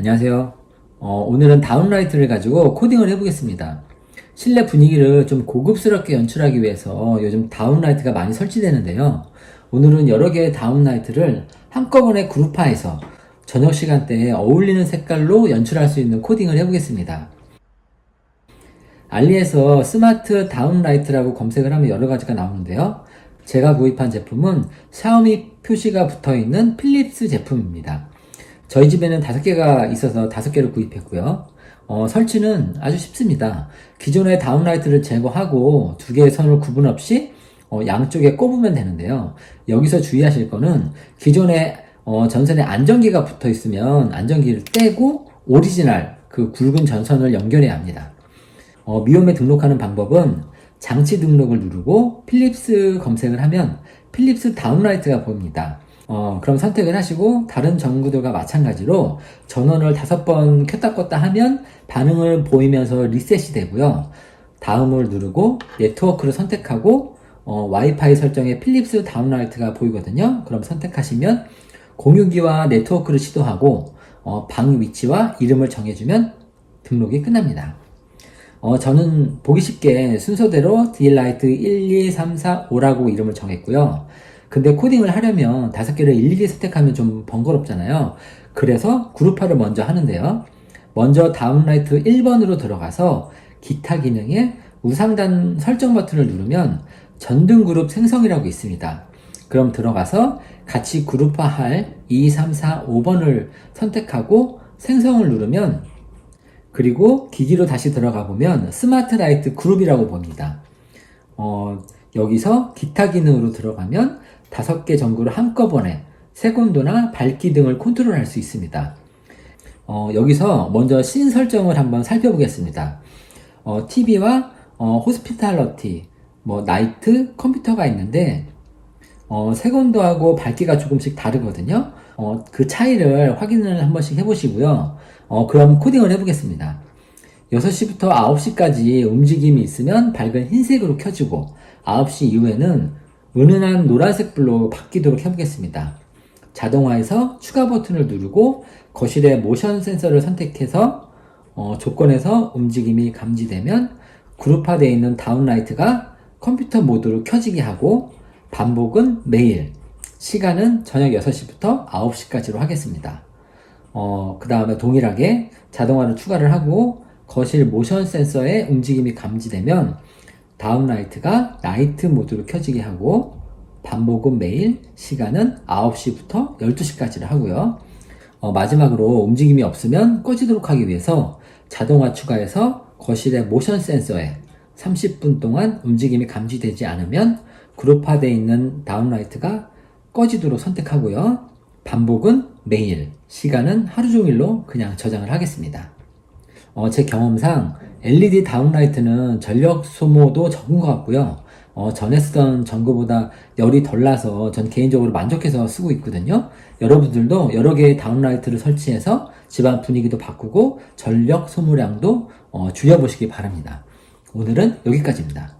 안녕하세요. 어, 오늘은 다운라이트를 가지고 코딩을 해보겠습니다. 실내 분위기를 좀 고급스럽게 연출하기 위해서 요즘 다운라이트가 많이 설치되는데요. 오늘은 여러 개의 다운라이트를 한꺼번에 그룹화해서 저녁 시간대에 어울리는 색깔로 연출할 수 있는 코딩을 해보겠습니다. 알리에서 스마트 다운라이트라고 검색을 하면 여러 가지가 나오는데요. 제가 구입한 제품은 샤오미 표시가 붙어 있는 필립스 제품입니다. 저희 집에는 다섯 개가 있어서 다섯 개를 구입했고요. 어, 설치는 아주 쉽습니다. 기존의 다운라이트를 제거하고 두 개의 선을 구분 없이 어, 양쪽에 꼽으면 되는데요. 여기서 주의하실 거는 기존에 어, 전선에 안전기가 붙어 있으면 안전기를 떼고 오리지널 그 굵은 전선을 연결해야 합니다. 어, 미홈에 등록하는 방법은 장치 등록을 누르고 필립스 검색을 하면 필립스 다운라이트가 보입니다. 어, 그럼 선택을 하시고 다른 전구들과 마찬가지로 전원을 다섯 번 켰다 껐다 하면 반응을 보이면서 리셋이 되고요. 다음을 누르고 네트워크를 선택하고 어, 와이파이 설정에 필립스 다운라이트가 보이거든요. 그럼 선택하시면 공유기와 네트워크를 시도하고 어, 방 위치와 이름을 정해주면 등록이 끝납니다. 어, 저는 보기 쉽게 순서대로 딜라이트 1, 2, 3, 4, 5라고 이름을 정했고요. 근데 코딩을 하려면 다섯 개를 일일이 선택하면 좀 번거롭잖아요. 그래서 그룹화를 먼저 하는데요. 먼저 다운라이트 1번으로 들어가서 기타 기능에 우상단 설정 버튼을 누르면 전등 그룹 생성이라고 있습니다. 그럼 들어가서 같이 그룹화할 2, 3, 4, 5번을 선택하고 생성을 누르면 그리고 기기로 다시 들어가 보면 스마트 라이트 그룹이라고 봅니다. 어, 여기서 기타 기능으로 들어가면 다섯 개 전구를 한꺼번에 색온도나 밝기 등을 컨트롤할 수 있습니다. 어, 여기서 먼저 씬 설정을 한번 살펴보겠습니다. 어, TV와 어, 호스피탈러티, 뭐 나이트, 컴퓨터가 있는데 어, 색온도하고 밝기가 조금씩 다르거든요. 어, 그 차이를 확인을 한 번씩 해보시고요. 어, 그럼 코딩을 해보겠습니다. 6시부터 9시까지 움직임이 있으면 밝은 흰색으로 켜지고 9시 이후에는 은은한 노란색 불로 바뀌도록 해보겠습니다. 자동화에서 추가 버튼을 누르고 거실의 모션 센서를 선택해서 어, 조건에서 움직임이 감지되면 그룹화되어 있는 다운라이트가 컴퓨터 모드로 켜지게 하고 반복은 매일 시간은 저녁 6시부터 9시까지로 하겠습니다. 어, 그 다음에 동일하게 자동화를 추가를 하고 거실 모션 센서의 움직임이 감지되면 다운라이트가 나이트 모드로 켜지게 하고 반복은 매일 시간은 9시부터 12시까지를 하고요. 어, 마지막으로 움직임이 없으면 꺼지도록 하기 위해서 자동화 추가해서 거실의 모션 센서에 30분 동안 움직임이 감지되지 않으면 그룹화되어 있는 다운라이트가 꺼지도록 선택하고요. 반복은 매일, 시간은 하루 종일로 그냥 저장을 하겠습니다. 어, 제 경험상 LED 다운라이트는 전력 소모도 적은 것 같고요. 어, 전에 쓰던 전구보다 열이 덜 나서 전 개인적으로 만족해서 쓰고 있거든요. 여러분들도 여러 개의 다운라이트를 설치해서 집안 분위기도 바꾸고 전력 소모량도 어, 줄여보시기 바랍니다. 오늘은 여기까지입니다.